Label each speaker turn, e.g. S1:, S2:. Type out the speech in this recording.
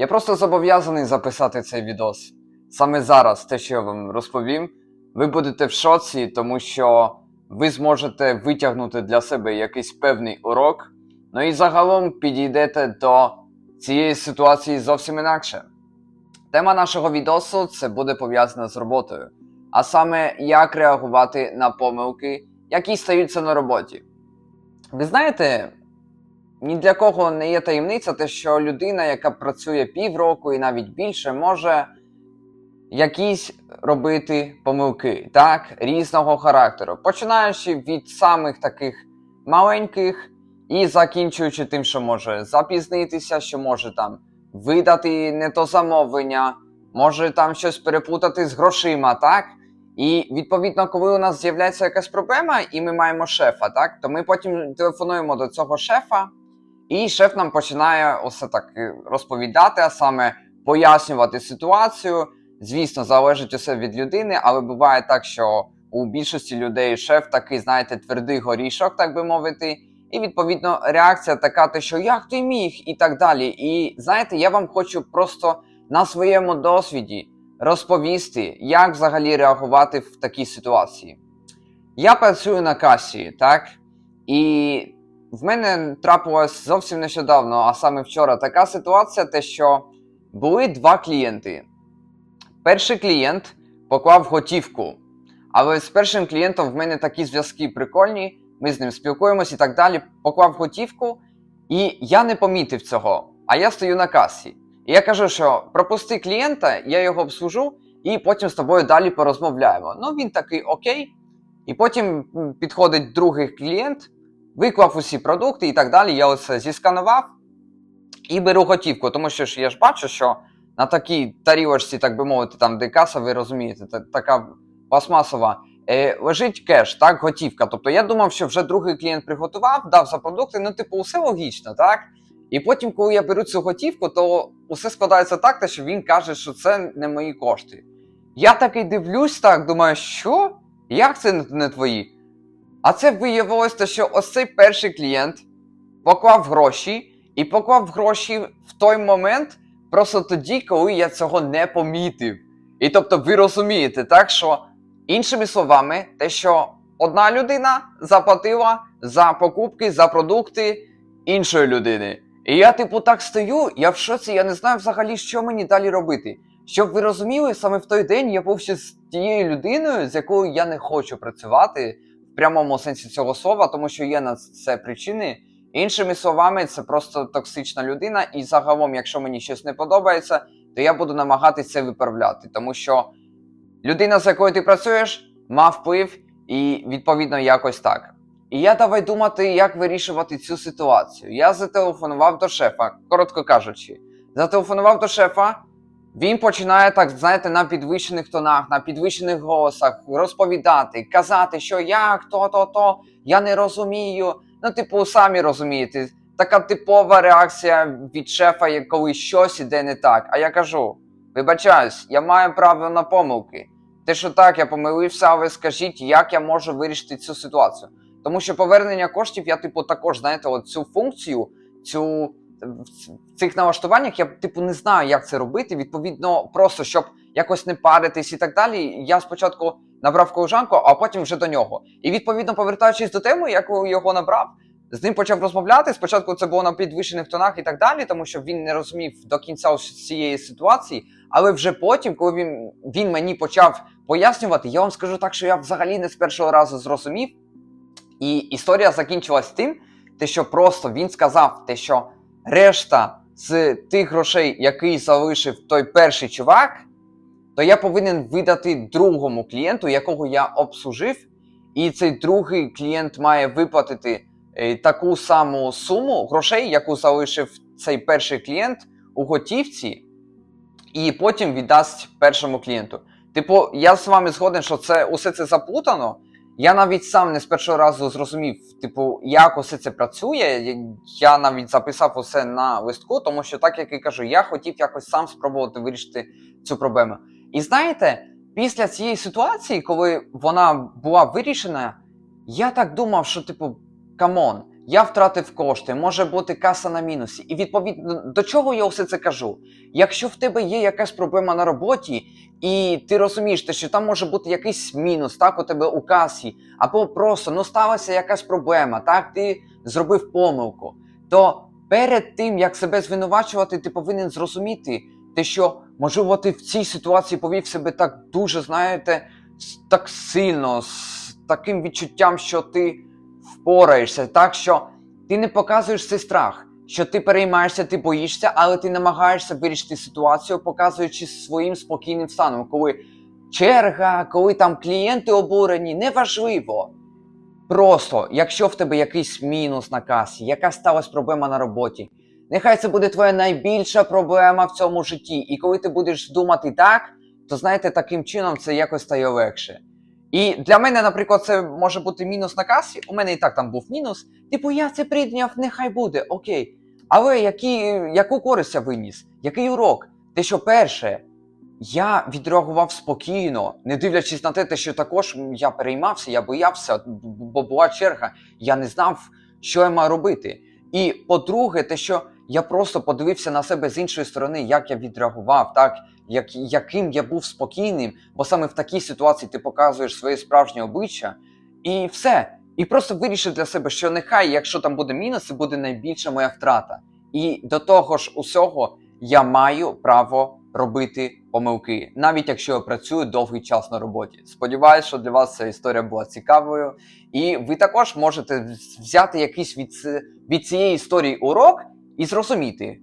S1: Я просто зобов'язаний записати цей відос. Саме зараз, те, що я вам розповім, ви будете в шоці, тому що ви зможете витягнути для себе якийсь певний урок, ну і загалом підійдете до цієї ситуації зовсім інакше. Тема нашого відосу це буде пов'язана з роботою, а саме як реагувати на помилки, які стаються на роботі. Ви знаєте, ні для кого не є таємниця, те, що людина, яка працює півроку і навіть більше, може якісь робити помилки, так, різного характеру, починаючи від самих таких маленьких і закінчуючи тим, що може запізнитися, що може там видати не то замовлення, може там щось переплутати з грошима, так? І відповідно, коли у нас з'являється якась проблема, і ми маємо шефа, так, то ми потім телефонуємо до цього шефа, і шеф нам починає усе так е, розповідати, а саме пояснювати ситуацію. Звісно, залежить усе від людини, але буває так, що у більшості людей шеф такий, знаєте, твердий горішок, так би мовити. І відповідно реакція така, те, що як ти міг, і так далі. І знаєте, я вам хочу просто на своєму досвіді розповісти, як взагалі реагувати в такій ситуації. Я працюю на касі, так? І в мене трапилось зовсім нещодавно, а саме вчора, така ситуація, те, що були два клієнти. Перший клієнт поклав готівку, але з першим клієнтом в мене такі зв'язки прикольні, ми з ним спілкуємось і так далі. Поклав готівку, і я не помітив цього. А я стою на касі. І я кажу, що пропусти клієнта, я його обслужу, і потім з тобою далі порозмовляємо. Ну він такий окей. І потім підходить другий клієнт, виклав усі продукти і так далі. Я оце зісканував і беру готівку, тому що ж я ж бачу, що на такій тарілочці, так би мовити, там де каса, ви розумієте, така пластмасова, е, лежить кеш, так, готівка. Тобто я думав, що вже другий клієнт приготував, дав за продукти, ну, типу, усе логічно, так? І потім, коли я беру цю готівку, то усе складається так, що він каже, що це не мої кошти. Я такий дивлюсь, так, думаю, що? Як це не твої? А це виявилось, те, що ось цей перший клієнт поклав гроші і поклав гроші в той момент, просто тоді, коли я цього не помітив. І тобто ви розумієте, так що, іншими словами, те, що одна людина заплатила за покупки, за продукти іншої людини. І я, типу, так стою, я в шоці, я не знаю взагалі, що мені далі робити. Щоб ви розуміли, саме в той день я був ще з тією людиною, з якою я не хочу працювати прямому сенсі цього слова, тому що є на це причини. Іншими словами, це просто токсична людина, і загалом, якщо мені щось не подобається, то я буду намагатися це виправляти, тому що людина, з якою ти працюєш, мав вплив, і відповідно якось так. І я давай думати, як вирішувати цю ситуацію. Я зателефонував до шефа, коротко кажучи, зателефонував до шефа. Він починає так, знаєте, на підвищених тонах, на підвищених голосах розповідати, казати, що як то, то, то, я не розумію. Ну, типу, самі розумієте, така типова реакція від шефа, коли щось іде не так. А я кажу: вибачаюсь, я маю право на помилки. Те, що так, я помилився, але скажіть, як я можу вирішити цю ситуацію. Тому що повернення коштів, я, типу, також, знаєте, от цю функцію, цю в цих налаштуваннях я типу не знаю, як це робити. Відповідно, просто щоб якось не паритись і так далі. Я спочатку набрав колежанку, а потім вже до нього. І відповідно, повертаючись до теми, яку його набрав, з ним почав розмовляти. Спочатку це було на підвищених тонах і так далі, тому що він не розумів до кінця цієї ситуації. Але вже потім, коли він, він мені почав пояснювати, я вам скажу так, що я взагалі не з першого разу зрозумів. І історія закінчилась тим, те, що просто він сказав, те, що решта з тих грошей, який залишив той перший чувак, то я повинен видати другому клієнту, якого я обслужив, і цей другий клієнт має виплатити е, таку саму суму грошей, яку залишив цей перший клієнт у готівці, і потім віддасть першому клієнту. Типу, я з вами згоден, що це усе це заплутано. Я навіть сам не з першого разу зрозумів, типу, як усе це працює. Я навіть записав усе на листку, тому що, так як і кажу, я хотів якось сам спробувати вирішити цю проблему. І знаєте, після цієї ситуації, коли вона була вирішена, я так думав, що, типу, камон, я втратив кошти, може бути каса на мінусі. І відповідно до чого я все це кажу? Якщо в тебе є якась проблема на роботі, і ти розумієш, що там може бути якийсь мінус, так, у тебе у касі, або просто ну сталася якась проблема, так, ти зробив помилку, то перед тим як себе звинувачувати, ти повинен зрозуміти те, що можливо ти в цій ситуації повів себе так дуже, знаєте, так сильно, з таким відчуттям, що ти впораєшся, так що ти не показуєш цей страх, що ти переймаєшся, ти боїшся, але ти намагаєшся вирішити ситуацію, показуючи своїм спокійним станом, коли черга, коли там клієнти обурені, неважливо. Просто, якщо в тебе якийсь мінус на касі, яка сталася проблема на роботі, нехай це буде твоя найбільша проблема в цьому житті. І коли ти будеш думати так, то знаєте, таким чином це якось стає легше. І для мене, наприклад, це може бути мінус на касі. У мене і так там був мінус. Типу, я це прийняв, нехай буде, окей. Але які, яку користь я виніс? Який урок? Те, що перше, я відреагував спокійно, не дивлячись на те, що також я переймався, я боявся, бо була черга, я не знав, що я маю робити. І по-друге, те, що я просто подивився на себе з іншої сторони, як я відреагував, так, як, яким я був спокійним, бо саме в такій ситуації ти показуєш своє справжнє обличчя, і все. І просто вирішив для себе, що нехай, якщо там буде мінус, це буде найбільша моя втрата. І до того ж усього я маю право робити помилки, навіть якщо я працюю довгий час на роботі. Сподіваюсь, що для вас ця історія була цікавою, і ви також можете взяти якийсь від, від цієї історії урок і зрозуміти,